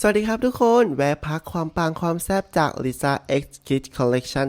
สวัสดีครับทุกคน แวะพักความปังความแซ่บจาก Lisa X Kid Collection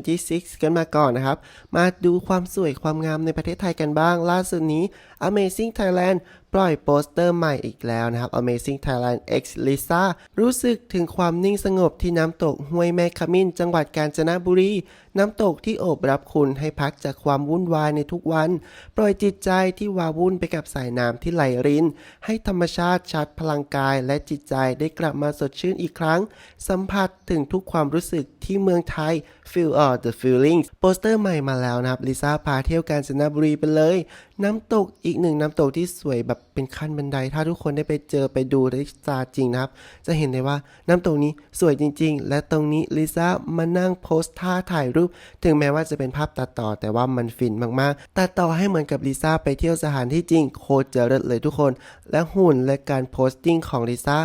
2026 กันมาก่อนนะครับ มาดูความสวยความงามในประเทศไทยกันบ้าง ล่าสุดนี้ Amazing Thailand ปล่อยโปสเตอร์ใหม่อีกแล้วนะครับ Amazing Thailand X Lisa รู้สึกถึงความนิ่งสงบที่น้ำตกห้วยแม่ขมิ้น จังหวัดกาญจนบุรี น้ำตกที่โอบรับคุณให้พักจากความวุ่นวายในทุกวัน ปล่อยจิตใจที่วาวุ่นไปกับสายน้ำที่ไหลริน ให้ธรรมชาติชาร์จพลังกายและจิตใจได้กลับมาสดชื่นอีกครั้ง สัมผัสถึงทุกความรู้สึกที่เมืองไทย Feel all the feelings โปสเตอร์ใหม่มาแล้วนะครับลิซ่าพาเที่ยวกาญจนบุรีไปเลย น้ำตกอีกหนึ่งน้ำตกที่สวยแบบเป็นขั้นบันได ถ้าทุกคนได้ไปเจอไปดูไดซ่าจริงนะครับ จะเห็นได้ว่าน้ำตรงนี้สวยจริง ๆ และตรงนี้ลิซ่ามานั่งโพสท่าถ่ายรูป ถึงแม้ว่าจะเป็นภาพตัดต่อ แต่ว่ามันฟินมากๆตัดต่อให้เหมือนกับลิซ่าไปเที่ยวสถานที่จริง โคตรเจริญเลยทุกคน และหุ่นและการโพสติ้งของลิซ่า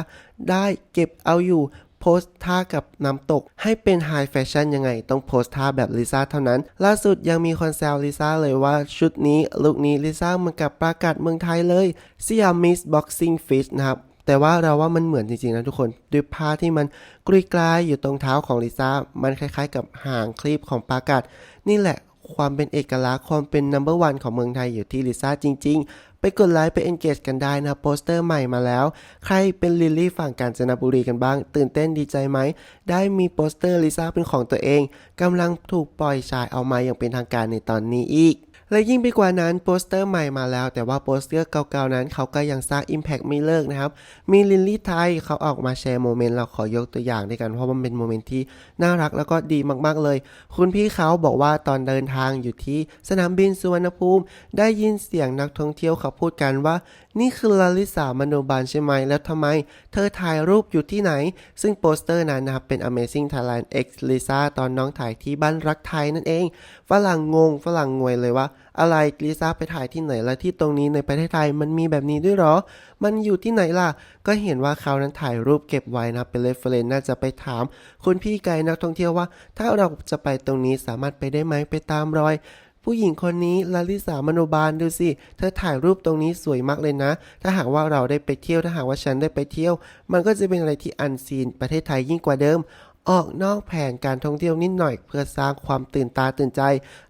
ได้เก็บเอาอยู่ โพสท่ากับน้ำตก ให้เป็นไฮแฟชั่นยังไง ต้องโพสท่าแบบลิซ่าเท่านั้น ล่าสุดยังมีคนแซวลิซ่าเลยว่าชุดนี้ลุคนี้ลิซ่าเหมือนกับประกาศเมืองไทยเลยสยามมิสบ็อกซิ่งฟิตนะครับแต่ว่าเราว่ามันเหมือนจริงๆนะทุกคนด้วยผ้าที่มันกรุยกลายอยู่ตรงเท้าของลิซ่ามันคล้ายๆ กับหางคลีปของปากัดนี่แหละความเป็นเอกลักษณ์ความเป็น number one ของเมืองไทยอยู่ที่ลิซ่าจริง ๆ ไปกดไลค์ไป engage กันได้นะโปสเตอร์ใหม่มาแล้ว ใครเป็นลิลลี่ฝั่งกาญจนบุรีกันบ้าง ตื่นเต้นดีใจไหม ได้มีโปสเตอร์ลิซ่าเป็นของตัวเองกำลังถูกปล่อยฉายเอามาอย่างเป็นทางการในตอนนี้อีก และยิ่งไปกว่านั้นโปสเตอร์ใหม่มาแล้ว แต่ว่าโปสเตอร์เก่าๆนั้นเขาก็ยังสร้าง Impact ไม่เลิกนะครับ มีลินลี่ไทยเขาออกมาแชร์โมเมนต์เราขอยกตัวอย่างด้วยกันเพราะมันเป็นโมเมนต์ที่น่ารักแล้วก็ดีมากๆเลย คุณพี่เขาบอกว่าตอนเดินทางอยู่ที่สนามบินสุวรรณภูมิ ได้ยินเสียงนักท่องเที่ยวเขาพูดกันว่า นี่คือลาลิสามโนบาลใช่ไหมแล้วทำไม เธอถ่ายรูปอยู่ที่ไหน ซึ่งโปสเตอร์นั้นนะครับเป็น Amazing Thailand X Lisa ตอนน้องถ่ายที่บ้านรักไทยนั่นเองฝรั่งงงฝรั่งงวยเลยว่าอะไรลิซ่าไปถ่ายที่ไหนและที่ตรงนี้ในประเทศไทยมันมีแบบนี้ด้วยเหรอ มันอยู่ที่ไหนล่ะ ก็เห็นว่าเขานั้นถ่ายรูปเก็บไว้นะเป็นเรฟเฟรนน่าจะไปถามคุณพี่ไกด์นักท่องเที่ยวว่า ถ้าเราจะไปตรงนี้สามารถไปได้ไหมไปตามรอยผู้หญิงคนนี้ลาลิสามโนบาลดูสิ เธอถ่ายรูปตรงนี้สวยมากเลยนะ ถ้าหากว่าเราได้ไปเที่ยว ถ้าหากว่าฉันได้ไปเที่ยว มันก็จะเป็นอะไรที่อันซีนประเทศไทยยิ่งกว่าเดิม ออกนอกแผนการท่องเที่ยวนิดหน่อย เพื่อสร้างความตื่นตาตื่นใจ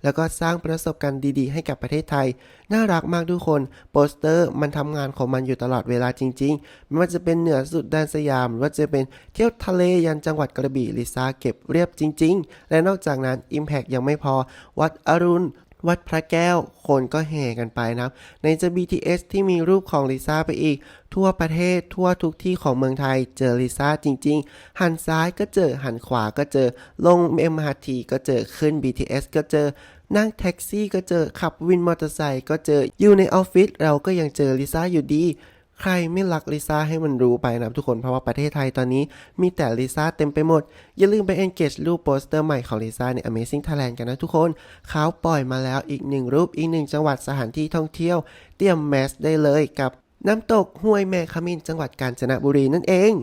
แล้วก็สร้างประสบการณ์ดีๆ ให้กับประเทศไทย น่ารักมากทุกคน โปสเตอร์มันทำงานของมันอยู่ตลอดเวลาจริงๆ ไม่ว่าจะเป็นเหนือสุดแดนสยาม หรือว่าจะเป็นเที่ยวทะเลยันจังหวัดกระบี่ลิซ่าเก็บเรียบจริง ๆ และนอกจากนั้น Impact ยังไม่พอ วัดอรุณ วัดพระแก้ว คนก็แห่กันไปนะครับ ในจะ BTS ที่มีรูปของลิซ่าไปอีก ทั่วประเทศทั่วทุกที่ของเมืองไทย เจอลิซ่าจริง ๆ หันซ้ายก็เจอหันขวาก็เจอ ลง MRT ก็เจอขึ้น BTS ก็เจอนั่งแท็กซี่ก็เจอขับวินมอเตอร์ไซค์ก็เจออยู่ในออฟฟิศเราก็ยังเจอลิซ่าอยู่ดี ใครไม่รักลิซ่าให้มันรู้ไปนะทุกคนเพราะว่าประเทศไทยตอนนี้มีแต่ลิซ่าเต็มไปหมด อย่าลืมไป engage รูปโปสเตอร์ใหม่ของลิซ่าใน Amazing Thailand กันนะทุกคน เขาปล่อยมาแล้วอีกหนึ่งรูปอีกหนึ่งจังหวัดสถานที่ท่องเที่ยว เตรียมแมสได้เลยกับน้ำตกห้วยแม่ขมิ้นจังหวัดกาญจนบุรีนั่นเอง